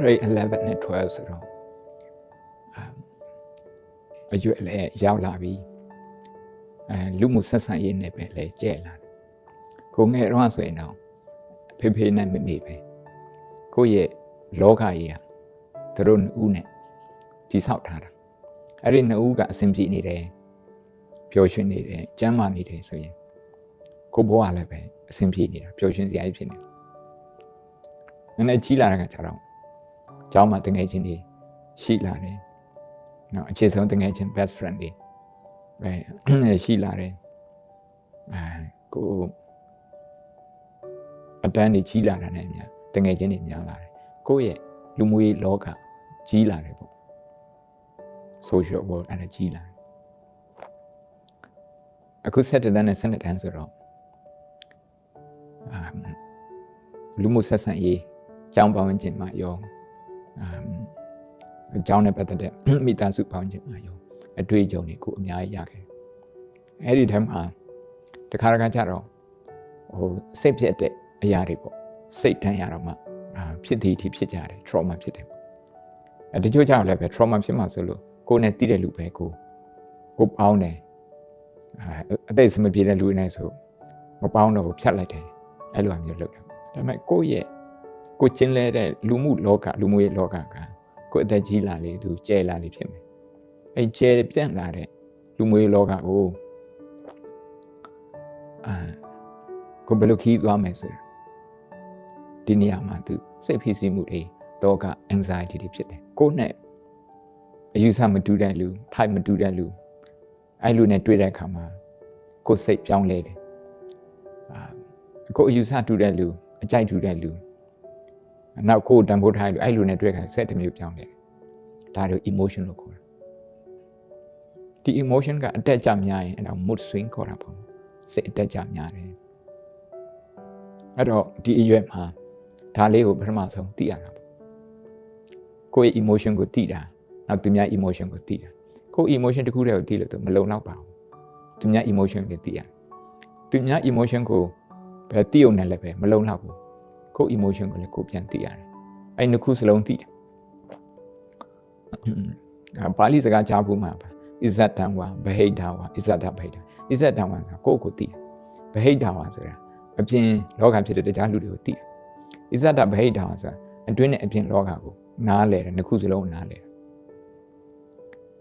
grade 11နဲ့12ဆိုတော့အရွယ်လည်းရောက်လာပြီအဲလူမှုဆက်ဆံရေးနဲ့ပဲလဲကျဲလာတယ်ကိုငယ်တော့ဆိုရင်တော့ဖေဖေနဲ့မမေပဲကိုယ့်ရဲ့လောကကြီးဟာသူတို့နှစ်ဦးနဲ့တည်ဆောက်ထားတာအဲ့ဒီနှစ်ဦးကအဆင်ပြေနေတယ်ပျော်ရွှင်နေတယ်ကျမ်းမာနေတယ်ဆိုရင်ကိုဘဝလည်းပဲအဆင်ပြေနေတာပျော်ရွှင်စရာကြီးဖြစ်နေတယ်နည်းနည်းကြီးလာတဲ့ခါကျတော့ ကျောင်းမှာတငယ်ချင်းတွေရှိလာတယ်နော်အခြေဆုံးတငယ်ချင်း best friend တွေအဲရှိလာတယ်အဲကိုအတန်းတွေကြီးလာတာနဲ့အများတငယ်ချင်းတွေများလာတယ်ကိုယ့်ရဲ့လူမှုရေးလောကကြီးလာတယ်ပေါ့ social world အဲ့ဒါကြီးလာတယ်အခု7တန်းနဲ့7တန်းဆိုတော့အာလူမှုဆက်ဆံရေးကျောင်းပေါင်းခြင်းမှာရော အကျောင်းနဲ့ပတ်သက်တဲ့မိသားစုပေါင်းခြင်းမှာရောအတွေ့အကြုံတွေကိုအများကြီးရခဲ့အဲ့ဒီထဲမှာတခါတခါကျတော့ဟိုစိတ်ဖြစ်တဲ့အရာတွေပေါ့စိတ်တန်းရတော့မှအာဖြစ်သည်အထိဖြစ်ကြတယ် trauma ဖြစ်တယ်ပေါ့အဲတချို့ကြောင့်လည်းပဲ trauma ဖြစ်မှဆိုလို့ကိုယ်နဲ့တည်တဲ့လူပဲကိုကိုပေါင်းတယ်အသိစမပြေတဲ့လူနဲ့ဆိုမပေါင်းတော့ဘူးဖြတ်လိုက်တယ်အဲ့လိုမျိုးလုပ်တယ်ဒါပေမဲ့ကိုယ့်ရဲ့ ကိုချင်းလဲတဲ့လူမှုလောကလူမှုရေးလောကကကိုအသက်ကြီးလာလေသူကျဲလာလေဖြစ်မယ်အဲကျဲပြန့်လာတဲ့လူမှုရေးလောကကိုအာကိုဘယ်လိုခီးသွားမယ်ဆိုတော့ဒီနေရာမှာသူစိတ်ဖိစီးမှုတွေတော့က anxiety တွေဖြစ်တယ်ကိုယ်နဲ့အယူဆမတူတဲ့လူ type မတူတဲ့လူအဲ့လူနဲ့တွေ့တဲ့အခါမှာကိုယ်စိတ်ပြောင်းလဲတယ်အာကိုယ်အယူဆတူတဲ့လူအကြိုက်တူတဲ့လူ နောက်ကိုယ်တန်ဖိုးထားလူအဲ့လူနဲ့တွေ့ခါဆက်တစ်မျိုးပြောင်းလဲတယ်ဒါတို့ emotion လို့ခေါ်တယ်ဒီ emotion ကအတက်ကြများရင်အဲ့ဒါ mood swing ခေါ်တာပေါ့စိတ်အတက်ကြများတယ်အဲ့တော့ဒီအရွယ်မှာဒါလေးကိုပထမဆုံးသိရတာပေါ့ကိုယ့်ရဲ့ emotion ကိုသိတာနောက်သူများ emotion ကိုသိတာကိုယ့် emotion တစ်ခုတည်းကိုသိလို့သူမလုံလောက်ပါဘူးသူများ emotion ကိုသိရသူများ emotion ကိုဘယ်သိုံနဲ့လည်းပဲမလုံလောက်ဘူး ကိုယ့် emotion ကိုလည်းကိုပြန်သိရတယ်အဲ့နှစ်ခုစလုံးသိတယ်အာပါဠိစကားကြားဖို့မှာပါဣဇတ်တံဝါဗဟိတဝါဣဇတ်တဗဟိတဣဇတ်တံဝါကကိုယ့်ကိုသိတယ်ဗဟိတဝါဆိုတာအပြင်လောကဖြစ်တဲ့တရားလူတွေကိုသိတယ်ဣဇတ်တဗဟိတဝါဆိုတာအတွင်းနဲ့အပြင်လောကကိုနားလဲတယ်နှစ်ခုစလုံးနားလဲတယ်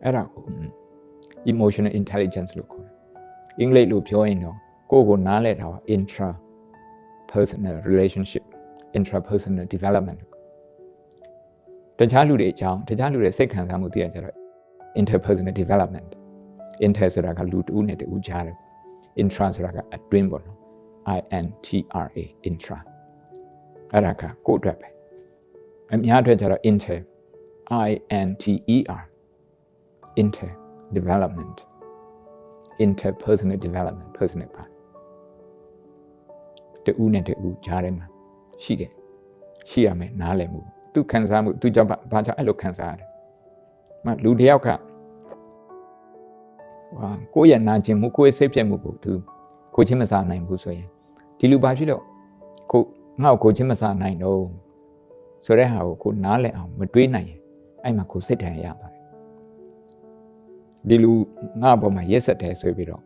အဲ့ဒါကို emotional intelligence လို့ခေါ်တယ်အင်္ဂလိပ်လိုပြောရင်တော့ကိုယ့်ကိုနားလဲတာက intra personal relationship intrapersonal development တခြားလူတွေအကြောင်းတခြားလူတွေစိတ်ခံစားမှုသိရကြတော့ interpersonal development inter ဆိုတာကလူတူနဲ့တူကြားတယ် intra ဆိုတာကအတွင်းပေါ့နော် i n t r a intra အဲ့ဒါကကိုယ့်အတွက်ပဲအများအတွက်ကျတော့ inter i n t e r inter development interpersonal development personal part တူနဲ့တူကြားထဲမှာ ရှိတယ်ရှိရမယ်နားလည်မှုသူခံစားမှုသူကြောင့်ဘာကြောင့်အဲ့လိုခံစားရတယ်မလူတယောက်ကဟာကိုယ့်ရဲ့နာကျင်မှုကိုယ့်ရဲ့စိတ်ပြတ်မှုကိုသူကိုချင်းမစားနိုင်ဘူးဆိုရင်ဒီလူဘာဖြစ်လို့ကိုငါ့ကိုကိုချင်းမစားနိုင်တော့ဆိုတဲ့ဟာကိုကိုနားလည်အောင်မတွေးနိုင်ရင်အဲ့မှာကိုစိတ်ထန်ရပါတယ်ဒီလူငါ့ဘောမှာရက်ဆက်တယ်ဆိုပြီးတော့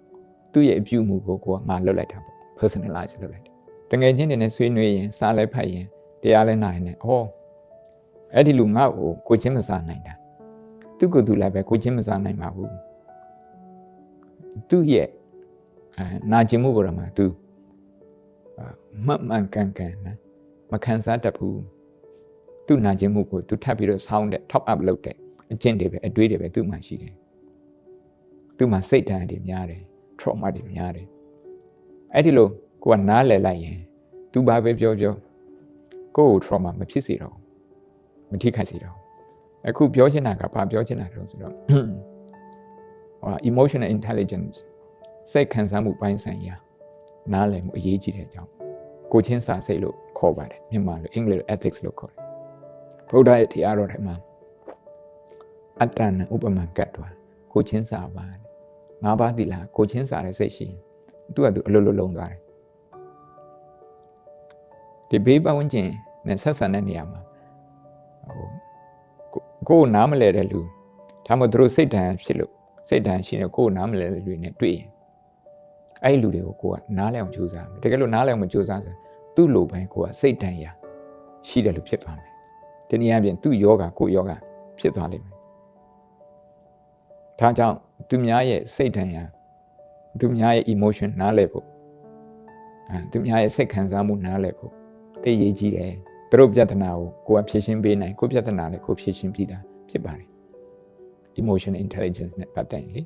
သူ့ရဲ့အပြုမှုကိုကိုကငါလွတ်လိုက်တာပေါ့ personalize လုပ်လိုက် တယ်တငယ်ချင်းတွေနဲ့ဆွေးနွေးရင်စားလဲဖတ်ရင်တရားလဲနိုင်တယ်။အော်အဲ့ဒီလူငါ့ကိုကိုချင်းမစားနိုင်တာ။သူ့ကိုယ်သူလည်းပဲကိုချင်းမစားနိုင်ပါဘူး။သူ့ရဲ့အဲနာကျင်မှုပေါ်မှာသူမမှန်ကန်ကန်နော်မခံစားတတ်ဘူး။သူ့နာကျင်မှုကိုသူထပ်ပြီးတော့ဆောင်းတဲ့ top up လုပ်တဲ့အကျင့်တွေပဲအတွေးတွေပဲသူ့မှာရှိတယ်။သူ့မှာစိတ်ဓာတ်တွေများတယ် trauma တွေများတယ်။အဲ့ဒီလို ကိုကနားလည်လိုက်ရင်သူဘာပဲပြောပြောကိုယ့်ကို trauma မဖြစ်စေတော့မထိခိုက်စေတော့အခုပြောချင်တာကဘာပြောချင်တာလဲဆိုတော့ဟော emotional intelligence စိတ်ခံစားမှုပိုင်းဆိုင်ရာနားလည်မှုအရေးကြီးတဲ့အကြောင်းကိုချင်းစာစိတ်လို့ခေါ်ပါတယ်မြန်မာလိုအင်္ဂလိပ်လို ethics လို့ခေါ်တယ်ဗုဒ္ဓရဲ့တရားတော်ထဲမှာအတ္တနဥပမာကတ်သွားကိုချင်းစာပါငါးပါးသီလကိုချင်းစာတဲ့စိတ်ရှိရင်သူကသူအလိုလိုလုံသွားတယ် ဒီဘေးပတ်ဝန်းကျင်နဲ့ဆက်ဆံတဲ့နေရာမှာဟိုကိုကိုနားမလဲတဲ့လူဒါမှမဟုတ်သူတို့စိတ်ဓာတ်ဖြစ်လို့စိတ်ဓာတ်ရှိနေကိုနားမလဲတဲ့လူတွေနဲ့တွေ့ရင်အဲ့ဒီလူတွေကိုကိုကနားလဲအောင်ကြိုးစားမယ်တကယ်လို့နားလဲအောင်မကြိုးစားဆိုသူ့လိုပဲကိုကစိတ်ဓာတ်ရရှိတယ်လို့ဖြစ်သွားမယ်ဒီနည်းအားဖြင့်သူ့ယောဂကိုယောဂဖြစ်သွားလိမ့်မယ်ဒါကြောင့်သူများရဲ့စိတ်ဓာတ်ရသူများရဲ့ emotion နားလဲဖို့အဲသူများရဲ့စိတ်ခံစားမှုနားလဲဖို့ သိရေးကြီးတယ်သူတို့ပြဿနာကိုကိုယ်ကဖြေရှင်းပေးနိုင်ကိုယ်ပြဿနာလည်းကိုယ်ဖြေရှင်းပြီးတာဖြစ်ပါတယ် emotion intelligence နဲ့ပတ်သက်ရင်လေ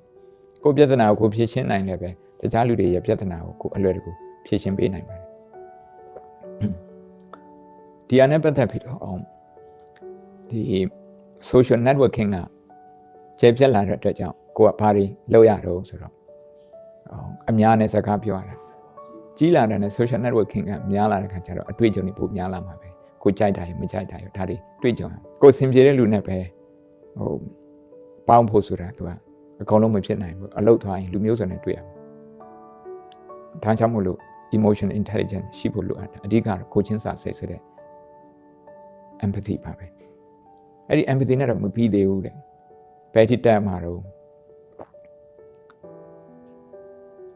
ကိုယ်ပြဿနာကိုကိုယ်ဖြေရှင်းနိုင်လည်းပဲတခြားလူတွေရဲ့ပြဿနာကိုကိုယ်အလွယ်တကူဖြေရှင်းပေးနိုင်ပါတယ်ဒီအနဲ့ပတ်သက်ပြီးတော့အောင်ဒီ social networking ကကျေပြက်လာတဲ့အတွက်ကြောင့်ကိုကဘာတွေလုပ်ရတော့ဆိုတော့အများနဲ့စကားပြောရတာ ကြီးလာတဲ့နဲ့ social networking ကများလာတဲ့ခါကျတော့အတွေ့အကြုံတွေပိုများလာမှာပဲကိုကြိုက်တာရမကြိုက်တာရဒါတွေတွေ့ကြုံကိုစင်ပြေတဲ့လူနဲ့ပဲဟိုပေါင်းဖို့ဆိုတာသူကအကုန်လုံးမဖြစ်နိုင်ဘူးအလုတ်သွားရင်လူမျိုးစုံနဲ့တွေ့ရမှာဒါကြောင့်မို့လို့ emotion intelligence ရှိဖို့လိုအပ်တယ်အဓိကတော့ကိုချင်းစာစိတ်ဆိုတဲ့ empathy ပါပဲအဲ့ဒီ empathy နဲ့တော့မပြီးသေးဘူးတဲ့ဘယ်ထိတက်မှာတော့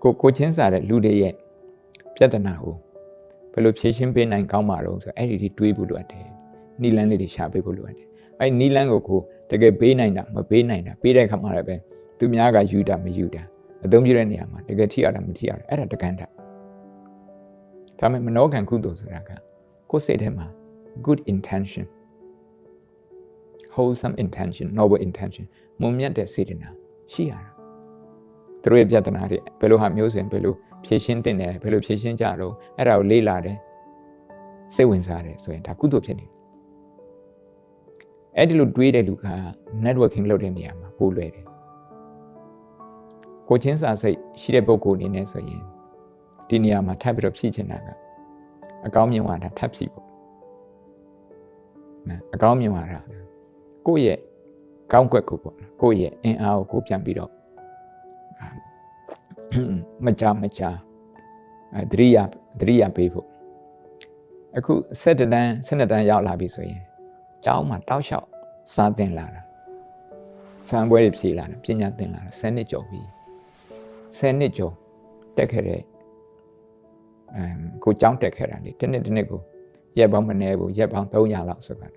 ကိုကိုချင်းစာတဲ့လူတွေရဲ့ ပြဿနာကိုဘယ်လိုဖြေရှင်းပေးနိုင်ကောင်းမှာတော့ဆိုအဲ့ဒီဒီတွေးဖို့လိုအပ်တယ်နီလန်းလေးတွေရှာပေးဖို့လိုအပ်တယ်အဲ့နီလန်းကိုကိုတကယ်ပေးနိုင်တာမပေးနိုင်တာပေးတဲ့ခါမှာလည်းပဲသူများကယူတာမယူတာအသုံးပြုတဲ့နေရာမှာတကယ်ထိရတာမထိရတာအဲ့ဒါတကန်တာဒါပေမဲ့မနောကံကုသိုလ်ဆိုတာကကိုယ်စိတ်ထဲမှာ good intention wholesome intention noble intention မုံမြတ်တဲ့စေတနာရှိရတာသူတို့ရဲ့ပြဿနာတွေဘယ်လိုဟာမျိုးဆိုရင်ဘယ်လို ဖြည့်ရှင်းတင်တယ်ဘယ်လိုဖြည့်ရှင်းကြတော့အဲ့ဒါကိုလေ့လာတယ်စိတ်ဝင်စားတယ်ဆိုရင်ဒါကုသိုလ်ဖြစ်နေအဲ့ဒီလိုတွေးတဲ့လူက networking လုပ်တဲ့နေရာမှာပို့လွယ်တယ်ကိုချင်းစာစိတ်ရှိတဲ့ပုဂ္ဂိုလ်အနေနဲ့ဆိုရင်ဒီနေရာမှာထပ်ပြီးတော့ဖြည့်ချင်တာကအကောင်းမြင်ဝါဒထပ်ဖြည့်ဖို့နော်အကောင်းမြင်ဝါဒကိုယ့်ရဲ့ကောင်းကွက်ကိုပေါ့ကိုယ့်ရဲ့အင်အားကိုကိုပြန်ပြီးတော့ မကြမကြအဲတရိယာတရိယာပေးဖို့အခု7တန်း7တန်းရောက်လာပြီဆိုရင်ကျောင်းမှာတောက်လျှောက်စာသင်လာတာစံပွဲတွေဖြေလာတယ်ပညာသင်လာတာ10နှစ်ကျော်ပြီ10နှစ်ကျော်တက်ခဲ့တဲ့အဲကိုကျောင်းတက်ခဲ့တာလေတစ်နှစ်တစ်နှစ်ကိုရက်ပေါင်းမနေဘူးရက်ပေါင်း300လောက်ဆိုတာ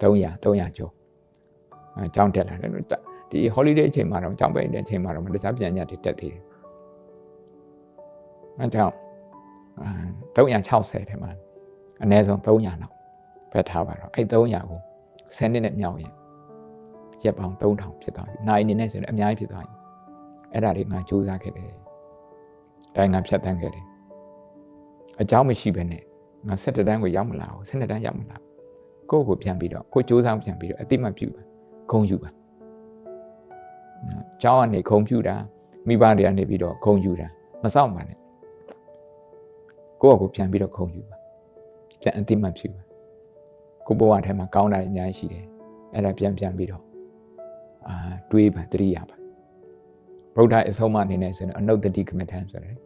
300 300ကျော်အဲကျောင်းတက်လာတယ်ဒီ holiday အချိန်မှာတော့ကျောင်းပိတ်တဲ့အချိန်မှာတော့မတစားပြန်ညတွေတက်သေးတယ် အဲကြောင့်360ထဲမှာအနည်းဆုံး300လောက်ဖက်ထားပါတော့အဲ့300ကို10နှစ်နဲ့မြောက်ရင်ရက်ပေါင်း3000ဖြစ်သွားပြီနိုင်နေနဲ့ဆိုရင်အများကြီးဖြစ်သွားပြီအဲ့ဒါတွေငါစူးစမ်းခဲ့တယ်တိုင်းငါဖြတ်တန်းခဲ့တယ်အเจ้าမရှိဘဲနဲ့ငါ7တန်းကိုရောက်မလာဘူး7တန်းရောက်မလာကိုယ့်ကိုပြန်ပြီးတော့ကိုစူးစမ်းပြန်ပြီးတော့အတိမတ်ပြုပါဂုံယူပါเจ้าကနေဂုံပြုတာမိဘတွေကနေပြီးတော့ဂုံယူတာမစောင့်ပါနဲ့ ကိုယ့်ကိုပြန်ပြီးတော့ဂုံယူပါပြန်အတိမတ်ပြုပါကိုဘဝထဲမှာကောင်းတာအများကြီးရှိတယ်အဲ့ဒါပြန်ပြန်ပြီးတော့အာတွေးပါတတိယပါဗုဒ္ဓအဆုံးအမအနေနဲ့ဆိုရင်အနုတ္တိကမ္မထန်ဆိုတယ်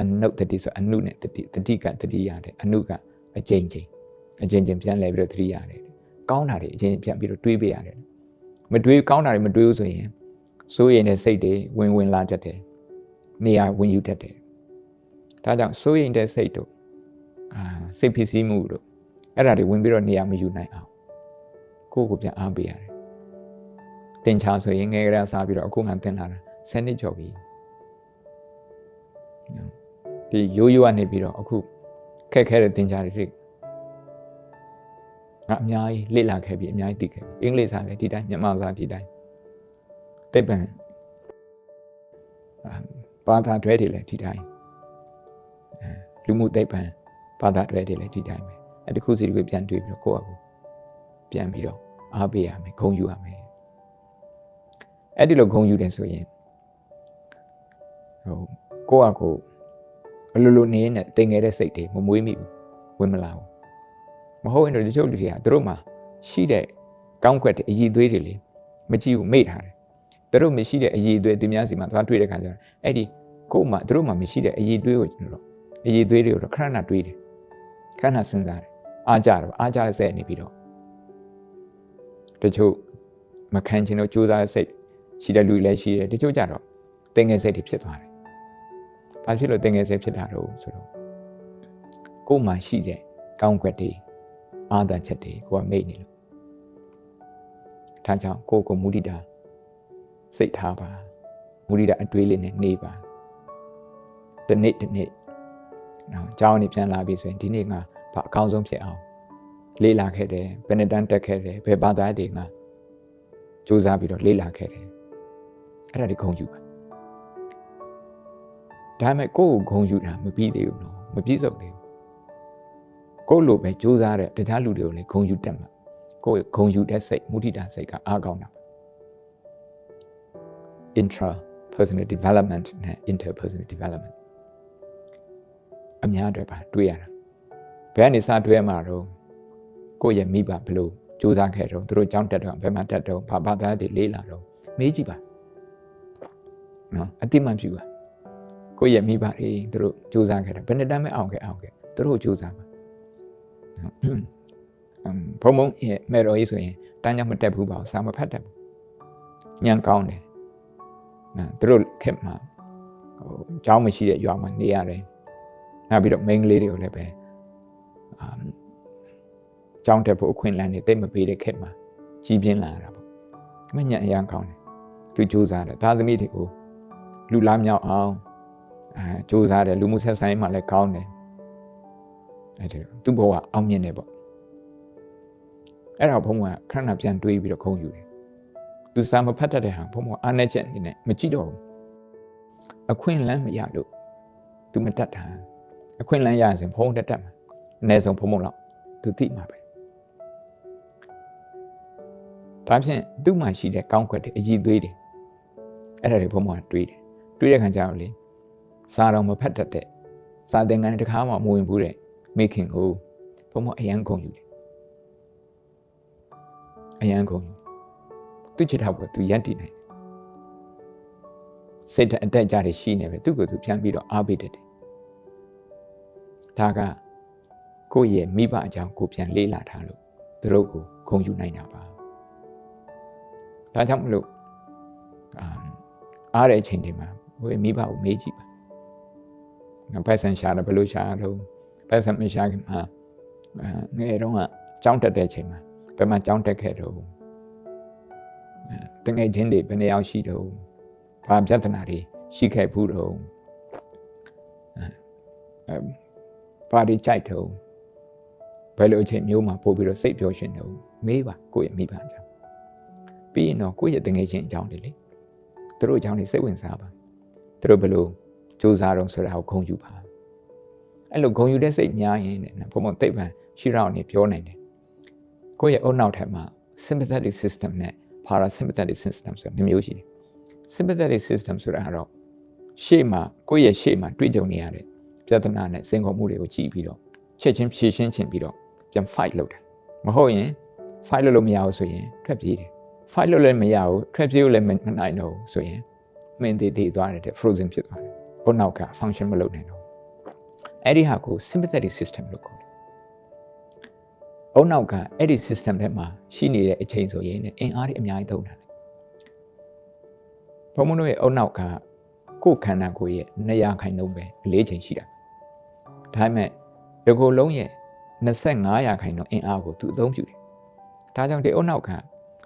အနုတ္တိဆိုအနုနဲ့တတိတတိကတတိရတယ်အနုကအကျဉ်းချင်းအကျဉ်းချင်းပြန်လဲပြီးတော့တတိရတယ်ကောင်းတာတွေအကျဉ်းပြန်ပြီးတော့တွေးပေးရတယ်မတွေးကောင်းတာတွေမတွေးဘူးဆိုရင်စိုးရိမ်တဲ့စိတ်တွေဝင်ဝင်လာတတ်တယ်နေရာဝင်ယူတတ်တယ် ဒါကြောင့်စိုးရိမ်တဲ့စိတ်တို့အာစိတ်ဖြစ်စည်းမှုတို့အဲ့ဒါတွေဝင်ပြီးတော့နေရာမယူနိုင်အောင်ကိုယ့်ကိုပြန်အားပေးရတယ်တင်ချာဆိုရင်ငယ်ကလေးစားပြီးတော့အခုမှတင်လာတာ10နှစ်ကျော်ပြီဒီရိုးရိုးကနေပြီးတော့အခုခက်ခဲတဲ့တင်ချာတွေငါအများကြီးလေ့လာခဲ့ပြီးအများကြီးသိခဲ့ပြီအင်္ဂလိပ်စာလည်းဒီတိုင်းမြန်မာစာဒီတိုင်းတိတ်ပံဘာသာတွဲတွေလည်းဒီတိုင်း လူမှုတိတ်ပံဘာသာတွဲတွေလည်းဒီတိုင်းပဲအဲတခုစီတခုပြန်တွေးပြီးတော့ကိုယ့်အကူပြန်ပြီးတော့အားပေးရမယ်ဂုဏ်ယူရမယ်အဲ့ဒီလိုဂုဏ်ယူတယ်ဆိုရင်ဟိုကိုယ့်အကူအလိုလိုနေနဲ့တင်ငယ်တဲ့စိတ်တွေမမွေးမိဘူးဝင်မလာဘူးမဟုတ်ရင်တော့ဒီချုပ်လူတွေကသူတို့မှာရှိတဲ့ကောင်းကွက်တွေအည်သွေးတွေလေမကြည့်ဘူးမေ့ထားတယ်သူတို့မရှိတဲ့အည်သွေးသူများစီမှာသွားတွေ့တဲ့ခါကျတော့အဲ့ဒီကိုယ်မှသူတို့မှမရှိတဲ့အည်သွေးကိုကျွန်တော် အည်သွေးတွေကိုတော့ခဏခဏတွေးတယ်ခဏခဏစဉ်းစားတယ်အားကြတော့အားကြတဲ့စိတ်နေပြီးတော့တချို့မခံချင်တော့ကြိုးစားစိတ်ရှိတဲ့လူတွေလည်းရှိတယ်တချို့ကြတော့တင်ငယ်စိတ်တွေဖြစ်သွားတယ်။ဘာဖြစ်လို့တင်ငယ်စိတ်ဖြစ်တာတော့ဆိုတော့ကိုယ်မှရှိတဲ့ကောင်းကွက်တွေအာသာချက်တွေကိုကမိတ်နေလို့ဒါကြောင့်ကိုယ်ကိုမူတည်တာစိတ်ထားပါမူတည်တာအတွေးလေးနဲ့နေပါဒီနေ့ဒီနေ့ နော်ကြောင်းနေပြန်လာပြီဆိုရင်ဒီနေ့ငါဘာအကောင်းဆုံးဖြစ်အောင်လေ့လာခဲ့တယ်ဘယ်နှစ်တန်းတက်ခဲ့တယ်ဘယ်ဘာသာတွေငါစူးစမ်းပြီးတော့လေ့လာခဲ့တယ်အဲ့ဒါတွေဂုဏ်ယူပါဒါပေမဲ့ကိုယ့်ကိုဂုဏ်ယူတာမပြီးသေးဘူးနော်မပြည့်စုံသေးဘူးကိုယ့်လိုပဲစူးစမ်းတဲ့တခြားလူတွေကိုလည်းဂုဏ်ယူတတ်မှာကိုယ့်ဂုဏ်ယူတဲ့စိတ်မုဒိတာစိတ်ကအားကောင်းတာ intra personal development နဲ့ interpersonal development အများတွေပါတွေ့ရတာဘယ်ကနေစတွေ့ရမှာတော့ကိုယ့်ရဲ့မိဘဘလို့စူးစမ်းခဲ့တော့သူတို့ကြောင်းတက်တော့ဘယ်မှာတက်တော့ဘာဘာသာတွေလေးလာတော့မေးကြည့်ပါနော်အတိမပြူပါကိုယ့်ရဲ့မိဘတွေသူတို့စူးစမ်းခဲ့တယ်ဘယ်နှစ်တမ်းမဲ့အောင်ခဲ့အောင်ခဲ့သူတို့စူးစမ်းပါဘုံဘုံရဲ့မေတော်ကြီးဆိုရင်တန်းကြောင်မတက်ဘူးပါစာမဖတ်တတ်ဘူးညံကောင်းတယ်နော်သူတို့ခက်မှာဟိုเจ้าမရှိတဲ့ရွာမှာနေရတယ် နောက်ပြီးတော့ main ကလေးတွေကိုလည်းပဲအမ်ကြောင်းတက်ဖို့အခွင့်အလမ်းတွေတိတ်မပေးတဲ့ခက်မှာကြီးပြင်းလာတာပေါ့မညံအရန်ကောင်းတယ်သူစူးစမ်းတယ်သားသမီးတွေကိုလူလားမြောက်အောင်အဲစူးစမ်းတယ်လူမှုဆက်ဆံရေးမှာလည်းကောင်းတယ်အဲဒီသူ့ဘဝအောင်မြင်တယ်ပေါ့အဲ့တော့ဘုံကခဏပြန်တွေးပြီးတော့ခုံယူတယ်သူစာမဖတ်တတ်တဲ့ဟာဘုံကအားနေချက်အနေနဲ့မကြည့်တော့ဘူးအခွင့်အလမ်းမရလို့သူမတတ်တာ အခွင့်အလမ်းရရင်ဘုံတက်တတ်မှာအနည်းဆုံးဘုံဘုံလောက်သူသိမှာပဲဒါဖြင့်သူ့မှာရှိတဲ့ကောင်းခွက်တွေအည်သွေးတွေအဲ့ဒါတွေဘုံဘုံကတွေးတယ်တွေးတဲ့ခါကျတော့လေစာတော်မဖတ်တတ်တဲ့စာသင်ခန်းတခါမှမဝင်ဘူးတဲ့မိခင်ကိုဘုံဘုံအယံကုန်ယူတယ်အယံကုန်ယူသူချစ်ထောက်ကိုသူယက်တည်နိုင်တယ်စိတ်အတက်ကြတွေရှိနေပဲသူ့ကိုသူပြန်ပြီးတော့အားပေးတတ်တယ် ဒါကကိုယ့်ရဲ့မိဘအကြောင်းကိုပြန်လေ့လာထားလို့သူတို့ကိုဂုဏ်ယူနိုင်တာပါဒါကြောင့်မလို့အားတဲ့အချိန်တွေမှာဟိုမိဘကိုမေးကြည့်ပါငါပိုက်ဆံရှာတယ်ဘယ်လိုရှာတော့ပိုက်ဆံမရှာခင်မှာငယ်တော့ကကြောင်းတက်တဲ့အချိန်မှာဘယ်မှာကြောင်းတက်ခဲ့တော့တငယ်ချင်းတွေဘယ်နှယောက်ရှိတော့ဘာပြဿနာတွေရှိခဲ့ဘူးတော့အဲ ဘာတွေကြိုက်တော့ဘယ်လိုအချိန်မျိုးမှာပို့ပြီးတော့စိတ်ပျော်ရွှင်တော့မေးပါကိုယ့်ရဲ့မိဘအကြောင်းပြီးရင်တော့ကိုယ့်ရဲ့တငယ်ချင်းအကြောင်းတွေလေသူတို့အကြောင်းတွေစိတ်ဝင်စားပါသူတို့ဘယ်လိုစူးစမ်းတော့ဆိုတာကိုဂုဏ်ယူပါအဲ့လိုဂုဏ်ယူတဲ့စိတ်များရင်ဘုံဘုံသိပ္ပံရှိရအောင်နေပြောနိုင်တယ်ကိုယ့်ရဲ့အုံနောက်ထက်မှာ sympathetic system နဲ့ parasympathetic system ဆိုတာမျိုးမျိုးရှိတယ် sympathetic system ဆိုတာကတော့ရှေ့မှာကိုယ့်ရဲ့ရှေ့မှာတွေ့ကြုံနေရတဲ့ ပြဿနာနဲ့စိန်ခေါ်မှုတွေကိုကြည့်ပြီးတော့ချက်ချင်းဖြေရှင်းချင်ပြီးတော့ပြန် fight လုပ်တယ်မဟုတ်ရင် fight လုပ်လို့မရဘူးဆိုရင်ထွက်ပြေးတယ် fight လုပ်လည်းမရဘူးထွက်ပြေးလို့လည်းမနိုင်တော့ဘူးဆိုရင်မင်းသေးသေးသွားတယ် frozen ဖြစ်သွားတယ်ဟိုနောက်က function မလုပ်နိုင်တော့အဲ့ဒီဟာကို sympathetic system လို့ခေါ်တယ်အုံနောက်ကအဲ့ဒီ system ထဲမှာရှိနေတဲ့အချိန်ဆိုရင်အင်အားတွေအများကြီးသုံးတာဘုံမတို့ရဲ့အုံနောက်ကကိုယ်ခန္ဓာကိုယ်ရဲ့200ခိုင်နှုန်းပဲအလေးချိန်ရှိတာ ဒါပေမဲ့ဒီကိုယ်လုံးရဲ့25ရာခိုင်နှုန်းအင်အားကိုသူအသုံးပြုတယ်ဒါကြောင့်ဒီအုံနောက်က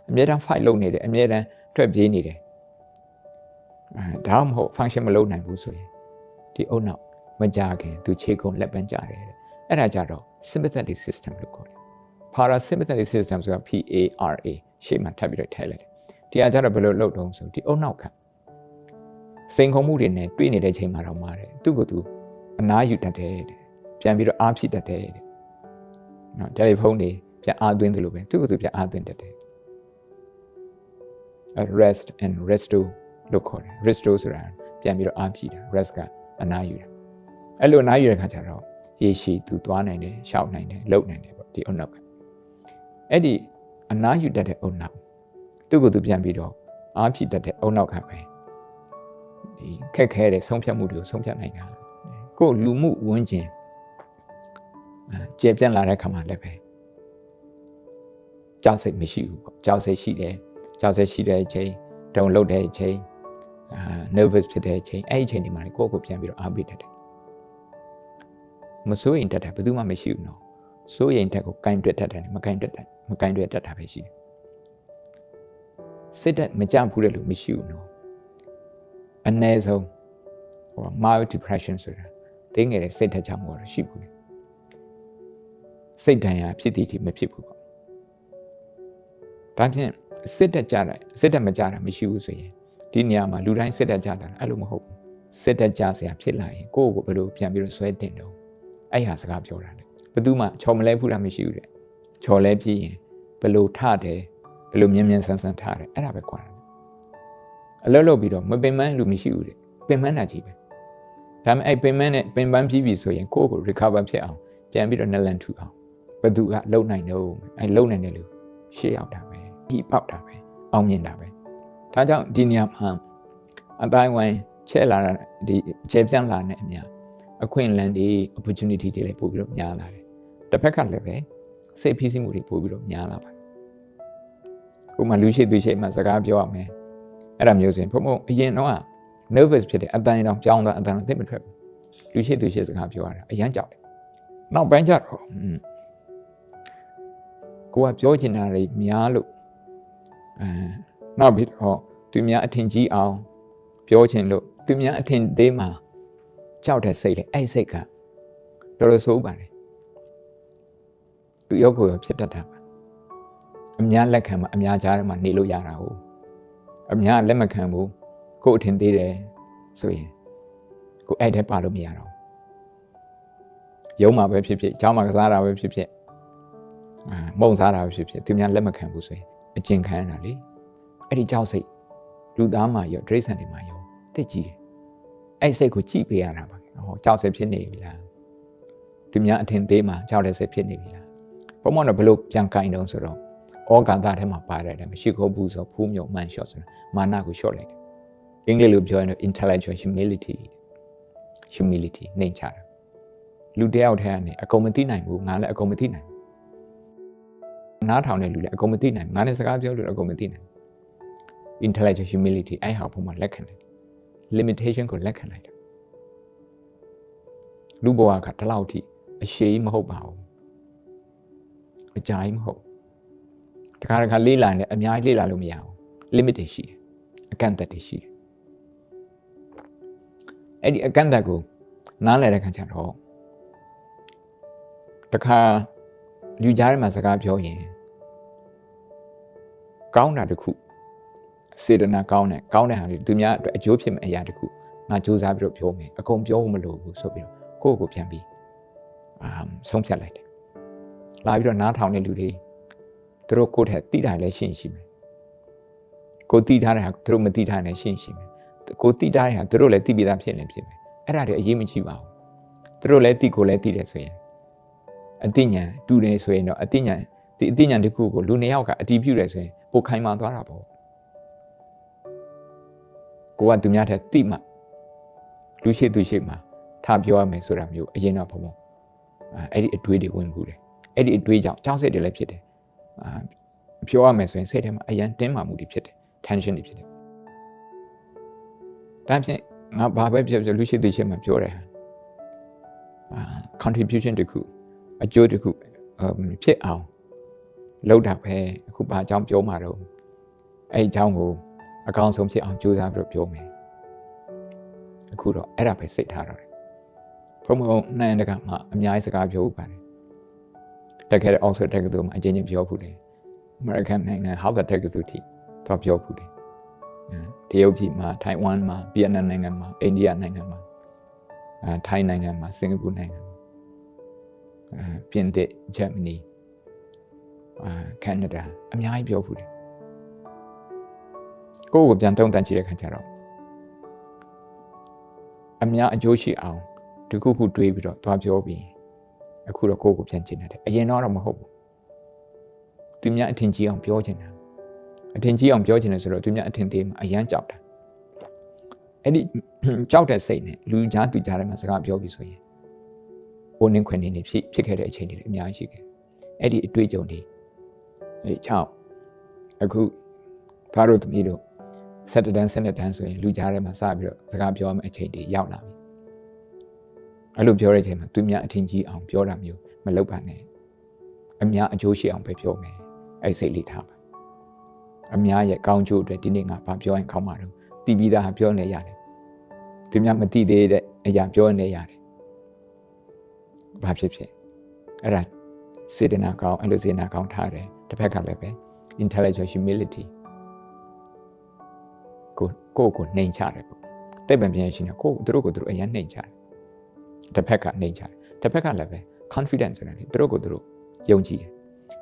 အမြဲတမ်း fight လုပ်နေတယ်အမြဲတမ်းထွက်ပြေးနေတယ်အဲဒါမှမဟုတ် function မလုပ်နိုင်ဘူးဆိုရင်ဒီအုံနောက်မကြခင်သူခြေကုံလက်ပန်းကြတယ်အဲ့ဒါကြတော့ sympathetic system လို့ခေါ်တယ် parasympathetic system ဆိုတာ PARA ရှေ့မှာထပ်ပြီးတော့ထည့်လိုက်တယ်ဒီအကြတော့ဘယ်လိုလုပ်တော့ဆိုဒီအုံနောက်ကစိန်ခုံမှုတွေနဲ့တွေ့နေတဲ့ချိန်မှာတော့မှာတယ်သူ့ကိုယ်သူ အနားယူတတ်တယ်တဲ့ပြန်ပြီးတော့အားဖြစ်တတ်တယ်တဲ့နော်တယ်လီဖုန်းတွေပြန်အားသွင်းတယ်လို့ပဲသူ့ကိုယ်သူပြန်အားသွင်းတတ်တယ် rest and resto လို့ခေါ်တယ် resto ဆိုတာပြန်ပြီးတော့အားဖြစ်တာ rest ကအနားယူတာအဲ့လိုအနားယူတဲ့ခါကျတော့ရေရှည်သူသွားနိုင်တယ်ရှောက်နိုင်တယ်လှုပ်နိုင်တယ်ပေါ့ဒီအုံနောက်ကအဲ့ဒီအနားယူတတ်တဲ့အုံနောက်သူ့ကိုယ်သူပြန်ပြီးတော့အားဖြစ်တတ်တဲ့အုံနောက်ကပဲဒီခက်ခဲတဲ့ဆုံးဖြတ်မှုတွေကိုဆုံးဖြတ်နိုင်တာ ကိုလူမှုဝန်းကျင်ကျေပြန့်လာတဲ့ခါမှာလည်းပဲကြောက်စိတ်မရှိဘူးပေါ့ကြောက်စိတ်ရှိတယ်ကြောက်စိတ်ရှိတဲ့အချိန်တုံလုတ်တဲ့အချိန်အာ nervous ဖြစ်တဲ့အချိန်အဲ့ဒီအချိန်ဒီမှာကိုယ့်ကိုပြန်ပြီးတော့အားပေးတတ်တယ်မစိုးရင်တတ်တာဘယ်သူမှမရှိဘူးနော်စိုးရင်တက်ကိုကင်တွက်တတ်တယ်မကင်တွက်တတ်မကင်တွက်တတ်တာပဲရှိတယ်စစ်တက်မကြဘူးတဲ့လူမရှိဘူးနော်အ ਨੇ ဆုံးဟို mild depression ဆိုတာ တင်းငယ်တဲ့စိတ်ထကြောင့်တော့ရှိဘူးလေစိတ်ဒဏ်ရာဖြစ်တည်တည်မဖြစ်ဘူးပေါ့ဒါဖြင့်စိတ်တက်ကြတာစိတ်တက်မကြတာမရှိဘူးဆိုရင်ဒီနေရာမှာလူတိုင်းစိတ်တက်ကြတာအဲ့လိုမဟုတ်ဘူးစိတ်တက်ကြစရာဖြစ်လာရင်ကိုယ့်ကိုဘယ်လိုပြန်ပြီးတော့ဆွဲတင်တော့အဲ့ဟာစကားပြောတာလေဘယ်သူမှချော်မလဲဖူးတာမရှိဘူးတဲ့ချော်လဲပြီးရင်ဘယ်လိုထတယ်ဘယ်လိုမြင်မြန်ဆန်းဆန်းထတယ်အဲ့ဒါပဲကွာတယ်အလုပ်လုပ်ပြီးတော့မပင်ပန်းလူမရှိဘူးတဲ့ပင်ပန်းတာကြီးပဲ ဒါပေမဲ့အဲ့ပင်ပန်းနဲ့ပင်ပန်းပြီးပြီဆိုရင်ကိုယ့်ကို recover ဖြစ်အောင်ပြန်ပြီးတော့နလန်ထူအောင်ဘယ်သူကလုံနိုင်တော့အဲ့လုံနိုင်တယ်လူရှေ့ရောက်တာပဲဒီပေါက်တာပဲအောင်မြင်တာပဲဒါကြောင့်ဒီနေရာမှာအတိုင်းဝိုင်းချဲလာတာဒီချဲပြန့်လာတဲ့အများအခွင့်အလမ်းတွေ opportunity တွေလည်းပို့ပြီးတော့များလာတယ်တစ်ဖက်ကလည်းပဲစိတ်ဖိစီးမှုတွေပို့ပြီးတော့များလာပါတယ်ခုမှလူရှိသူရှိမှစကားပြောရမယ်အဲ့ဒါမျိုးဆိုရင်ဘုံဘုံအရင်တော့ nervous ဖြစ်တယ်အတန်တောင်ကြောင်းသွားအတန်တော့သိမထွက်ဘူးလူရှိသူရှိစကားပြောရတာအရန်ကြောက်တယ်နောက်ပိုင်းကျတော့ကိုကပြောချင်တာတွေများလို့အဲနောက်ပြီးတော့သူများအထင်ကြီးအောင်ပြောချင်လို့သူများအထင်သေးမှာကြောက်တဲ့စိတ်လေအဲ့စိတ်ကတော်တော်ဆိုးပါတယ်သူရောက်ကိုရဖြစ်တတ်တာပါအများလက်ခံမှာအများကြားထဲမှာနေလို့ရတာဟုတ်အများလက်မခံဘူး ကိုယ်အထင်သေးတယ်ဆိုရင်ကိုယ်အဲ့ထဲပါလို့မရတော့ရုံးမှာပဲဖြစ်ဖြစ်ကြောင်းမှာကစားတာပဲဖြစ်ဖြစ်အဲမုံစားတာပဲဖြစ်ဖြစ်သူများလက်မခံဘူးဆိုရင်အကျင်ခံရတာလေအဲ့ဒီကြောက်စိတ်လူသားမှာရောဒိဋ္ဌိဆန်တွေမှာရောသိကြည့်တယ်အဲ့စိတ်ကိုကြည့်ပေးရတာပါဟောကြောက်စိတ်ဖြစ်နေပြီလားသူများအထင်သေးမှာကြောက်တဲ့စိတ်ဖြစ်နေပြီလားဘုံမောင်တော့ဘလို့ပြန်ကင်တုံးဆိုတော့ဩကာသထဲမှာပါတဲ့တယ်မရှိခိုးဘူးဆိုဖူးမြုံမှန်လျှော့ဆိုတာမာနကိုလျှော့လိုက်တယ် အင်္ဂလိပ်လိုပြောရင်တော့ intellectual humility humility နှိမ်ချတာလူတယောက်တည်းကနေအကုန်မသိနိုင်ဘူးငါလည်းအကုန်မသိနိုင်ဘူးနားထောင်တဲ့လူလည်းအကုန်မသိနိုင်ဘူးငါနဲ့စကားပြောလို့အကုန်မသိနိုင်ဘူး intellectual humility အဲ့ဟာဘုံမှာလက်ခံတယ် limitation ကိုလက်ခံလိုက်တာလူဘဝကဒီလောက်ထိအရှိမဟုတ်ပါဘူးအကြိုင်မဟုတ်တခါတခါလေးလာနေအများကြီးလေးလာလို့မရဘူး limit တွေရှိတယ်အကန့်အသတ်တွေရှိတယ် အဲ့ဒီအကန့်အသတ်ကိုနားလည်တဲ့ခါကျတော့တခါလူကြားထဲမှာစကားပြောရင်ကောင်းတာတခုစေတနာကောင်းတယ်ကောင်းတဲ့ဟာလေးသူများအတွက်အကျိုးဖြစ်မဲ့အရာတခုငါစူးစမ်းပြီးတော့ပြောမယ်အကုန်ပြောမလို့ဘူးဆိုပြီးတော့ကိုယ့်ကိုပြန်ပြီးအာဆုံးဖြတ်လိုက်တယ်လာပြီးတော့နားထောင်တဲ့လူတွေသူတို့ကိုယ့်ထက်တိတာလည်းရှင်းရှိမယ်ကိုတိထားတဲ့ဟာသူတို့မတိထားတဲ့ရှင်းရှိမယ် ကိုတိထားတဲ့ဟာသူတို့လည်းတိပြီးသားဖြစ်နေဖြစ်မယ်အဲ့ဒါတွေအရေးမကြီးပါဘူးသူတို့လည်းတိကိုလည်းတိတယ်ဆိုရင်အတိညာတူတယ်ဆိုရင်တော့အတိညာဒီအတိညာတစ်ခုကိုလူနှစ်ယောက်ကအတီးပြုတယ်ဆိုရင်ပိုခိုင်မာသွားတာပေါ့ကိုကသူများထက်တိမှလူရှိသူရှိမှထားပြောရမယ်ဆိုတာမျိုးအရင်တော့ဘုံဘုံအဲ့ဒီအတွေးတွေဝင်ဘူးတယ်အဲ့ဒီအတွေးကြောင့်ကြောက်စိတ်တွေလည်းဖြစ်တယ်အာပြောရမယ်ဆိုရင်စိတ်ထဲမှာအရန်တင်းမာမှုတွေဖြစ်တယ် tension တွေဖြစ်တယ် ဒါဖြင့်ငါဘာပဲပြောပြောလူရှိသူရှိမှပြောတယ်အာ contribution တခုအကျိုးတခုဖြစ်အောင်လုပ်တာပဲအခုဘာအကြောင်းပြောမှာတော့အဲ့အကြောင်းကိုအကောင်းဆုံးဖြစ်အောင်ကြိုးစားပြီးပြောမယ်အခုတော့အဲ့ဒါပဲစိတ်ထားတော့တယ်ဘုံဘုံနိုင်တကမှအများကြီးစကားပြောဥပါတယ်တက်ခဲ့တဲ့ Oxford တက္ကသိုလ်မှာအချင်းချင်းပြောဖူးတယ် American နိုင်ငံ Harvard တက္ကသိုလ်ထိတော့ပြောဖူးတယ် တရုတ်ပြည်မှာထိုင်ဝမ်မှာဗီယက်နမ်နိုင်ငံမှာအိန္ဒိယနိုင်ငံမှာအဲထိုင်းနိုင်ငံမှာစင်ကာပူနိုင်ငံမှာအဲပြင်သစ်ဂျာမနီအဲကနေဒါအများကြီးပြောဖူးတယ်ကိုယ့်ကိုပြန်တုံးတန်ကြည့်တဲ့ခါကျတော့အများအကျိုးရှိအောင်တခုခုတွေးပြီးတော့သွားပြောပြီးအခုတော့ကိုယ့်ကိုပြန်ကျင်တယ်အရင်တော့မဟုတ်ဘူးသူများအထင်ကြီးအောင်ပြောချင်တာ အထင်ကြီးအောင်ပြောချင်တယ်ဆိုတော့သူများအထင်သေးမှာအရန်ကြောက်တာအဲ့ဒီကြောက်တဲ့စိတ်နဲ့လူကြားသူကြားထဲမှာစကားပြောပြီးဆိုရင်ဘိုးနှင်းခွင်နေနေဖြစ်ဖြစ်ခဲ့တဲ့အချိန်တွေအများကြီးရှိခဲ့အဲ့ဒီအတွေ့အကြုံတွေအေး6အခုသားတို့သမီးတို့7တန်း7တန်းဆိုရင်လူကြားထဲမှာစပြီးတော့စကားပြောမယ့်အချိန်တွေရောက်လာပြီအဲ့လိုပြောတဲ့အချိန်မှာသူများအထင်ကြီးအောင်ပြောတာမျိုးမလုပ်ပါနဲ့အများအကျိုးရှိအောင်ပဲပြောမယ်အဲ့စိတ်လေးထားပါ အများရဲ့ကောင်းကျိုးအတွက်ဒီနေ့ငါဘာပြောရင်ကောင်းမှာတော့တည်ပြီးသားပြောနေရတယ်သူများမတည်သေးတဲ့အရာပြောနေရတယ်ဘာဖြစ်ဖြစ်အဲ့ဒါစေတနာကောင်းအဲ့လိုစေတနာကောင်းထားတယ်တစ်ဖက်ကလည်းပဲ intellectual humility ကိုကိုကိုနှိမ်ချတယ်ပေါ့တဲ့ပံပြန်ရှင်ကိုသူတို့ကိုသူတို့အရင်နှိမ်ချတယ်တစ်ဖက်ကနှိမ်ချတယ်တစ်ဖက်ကလည်းပဲ confidence ဆိုတာလေသူတို့ကိုသူတို့ယုံကြည်တယ်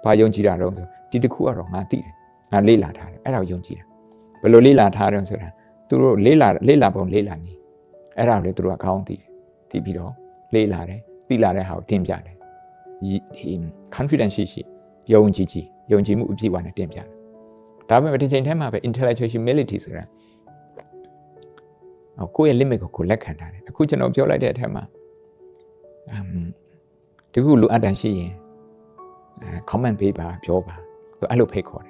ဘာယုံကြည်တာတော့ဆိုဒီတစ်ခုကတော့ငါသိတယ် ငါလေ့လာထားတယ်အဲ့ဒါကိုယုံကြည်တာဘယ်လိုလေ့လာထားတယ်ဆိုတာသူတို့လေ့လာလေ့လာပုံလေ့လာနေအဲ့ဒါကိုလေသူတို့ကကောင်းသိတယ်သိပြီးတော့လေ့လာတယ်သိလာတဲ့ဟာကိုတင်ပြတယ်ဒီ confidence ရှိရှိယုံကြည်ကြည်ယုံကြည်မှုအပြည့်အဝနဲ့တင်ပြတယ်ဒါပေမဲ့ဒီချိန်ထဲမှာပဲ intellectual humility ဆိုတာကိုယ့်ရဲ့ limit ကိုကိုလက်ခံထားတယ်အခုကျွန်တော်ပြောလိုက်တဲ့အထက်မှာအမ်တခုလိုအပ်တန်ရှိရင်အဲ comment ပေးပါပြောပါသူအဲ့လိုဖိတ်ခေါ်တယ်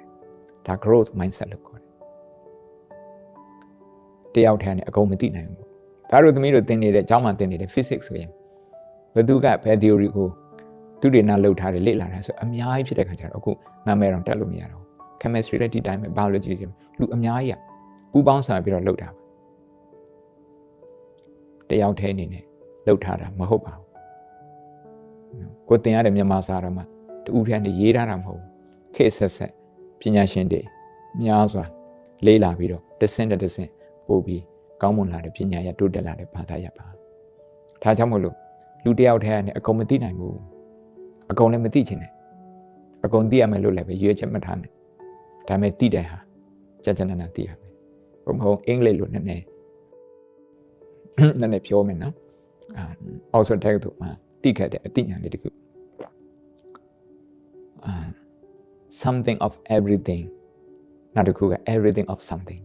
ဒါ growth mindset လို့ခေါ်တယ်တယောက်တည်းနဲ့အကုန်မသိနိုင်ဘူးဒါတို့သမီးတို့သင်နေတဲ့အကြောင်းမှသင်နေတဲ့ physics ဆိုရင်ဘယ်သူကဘယ် theory ကိုသူတွေနာလောက်ထားတယ်လေ့လာတာဆိုအများကြီးဖြစ်တဲ့ခါကျတော့အခုနာမည်တော့တက်လို့မရတော့ chemistry လည်းဒီတိုင်းပဲ biology တွေလူအများကြီးကပူပေါင်းဆောင်ပြီးတော့လောက်တာပါတယောက်တည်းအနေနဲ့လောက်ထားတာမဟုတ်ပါဘူးကိုသင်ရတဲ့မြန်မာစာတော်မှာတူထန်နေရေးထားတာမဟုတ်ဘူးခေတ်ဆက်ဆက် ပညာရှင်တွေများစွာလေးလာပြီးတော့တဆင့်တစ်ဆင့်ပို့ပြီးကောင်းမွန်လာတဲ့ပညာရတိုးတက်လာတဲ့ဘာသာရပ်ပါဒါကြောင့်မို့လို့လူတယောက်တည်းကနေအကုန်မသိနိုင်ဘူးအကုန်လည်းမသိချင်နဲ့အကုန်သိရမယ်လို့လည်းပဲရွေးချက်မထားနဲ့ဒါပေမဲ့သိတဲ့ဟာကြကြနနသိရမယ်ဘုံဘုံအင်္ဂလိပ်လိုနည်းနည်းနည်းနည်းပြောမယ်နော်အော်ဆိုတဲ့သူမှာသိခဲ့တဲ့အသိဉာဏ်လေးတခုအာ something of everything နောက်တစ်ခုက everything of something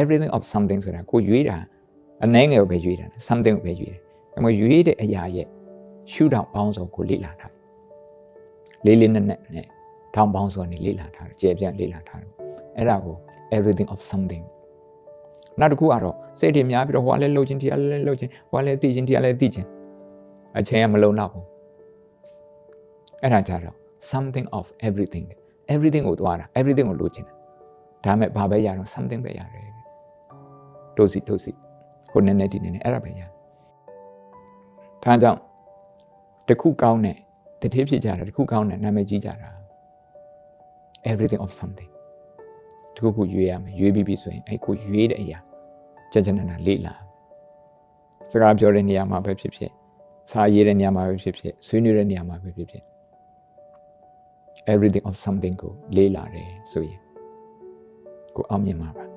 everything of something ဆိုတာကိုရွေးတာအနှဲငယ်ကိုပဲရွေးတာ something ကိုပဲရွေးတယ်။ဒါမှရွေးတဲ့အရာရဲ့ရှုထောင့်ပေါင်းစုံကိုလေ့လာထားလေးလေးနက်နက်နဲ့ထောင်ပေါင်းစုံနေလေ့လာထားတယ်။ကျေပြန့်လေ့လာထားတယ်။အဲ့ဒါကို everything of something နောက်တစ်ခုကတော့စိတ်တွေများပြီးတော့ဟိုကလည်းလှုပ်ခြင်းတရားလည်းလှုပ်ခြင်းဟိုကလည်းသိခြင်းတရားလည်းသိခြင်းအချိန်ကမလုံလောက်ဘူးအဲ့ဒါကြတော့ something of everything everything ကိုသွားတာ everything ကိုလိုချင်တာဒါမဲ့ဘာပဲရတော့ something ပဲရတယ်တို့စီတို့စီဟိုနည်းနည်းဒီနည်းနည်းအဲ့ဒါပဲရဒါကြောင့်တခုကောင်းတဲ့တတိဖြစ်ကြတာတခုကောင်းတဲ့နာမည်ကြီးကြတာ everything of something တခုခုရွေးရမယ်ရွေးပြီးပြီဆိုရင်အဲ့ကိုရွေးတဲ့အရာကြကြနနာလေ့လာစကားပြောတဲ့နေရာမှာပဲဖြစ်ဖြစ်စာရေးတဲ့နေရာမှာပဲဖြစ်ဖြစ်ဆွေးနွေးတဲ့နေရာမှာပဲဖြစ်ဖြစ် everything of something ကိုလေ့လာတယ်ဆိုရင်ကိုအောင်မြင်မှာပါ